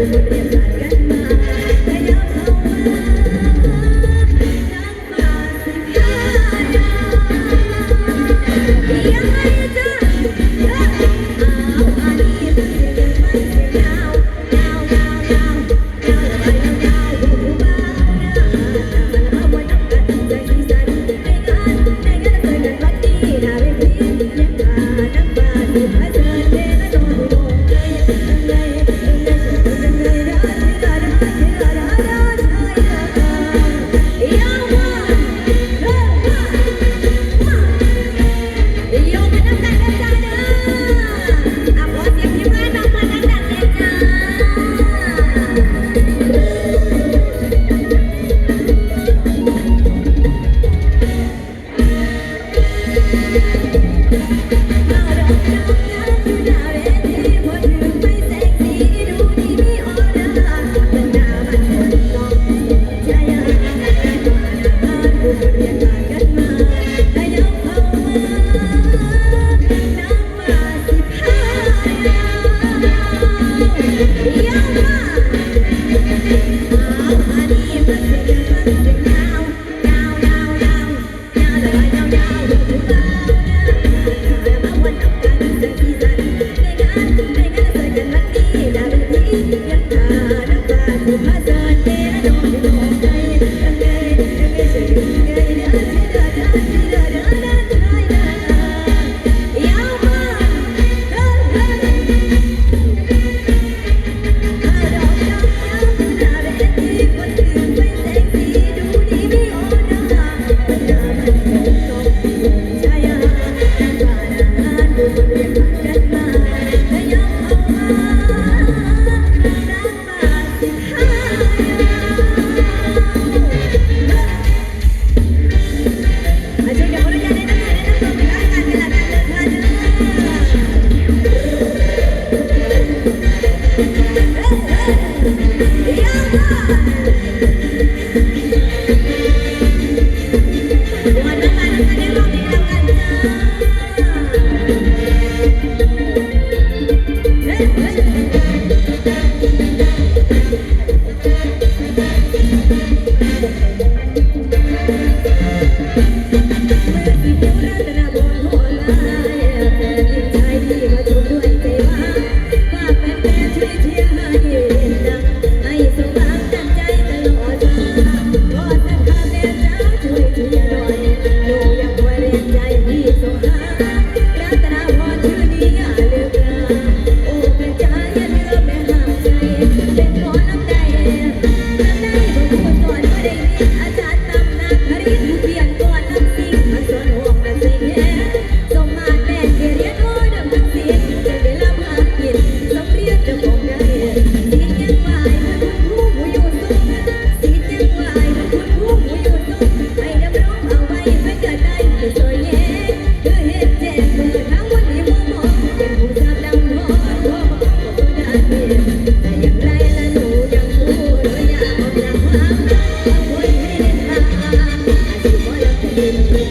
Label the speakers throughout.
Speaker 1: Thank you.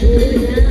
Speaker 1: 五六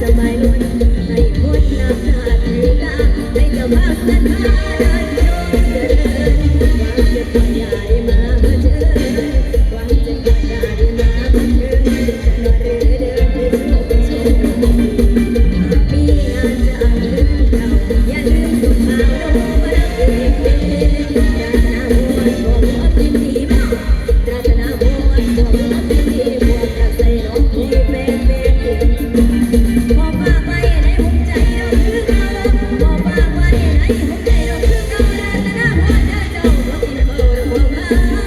Speaker 1: จะไม่ลุกให้หมดน้ำ Yeah.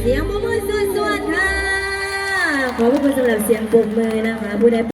Speaker 1: เสียงปรบมือสวดๆค่ะ ขอบคุณสำหรับเสียงปรบมือนะคะผู้ใด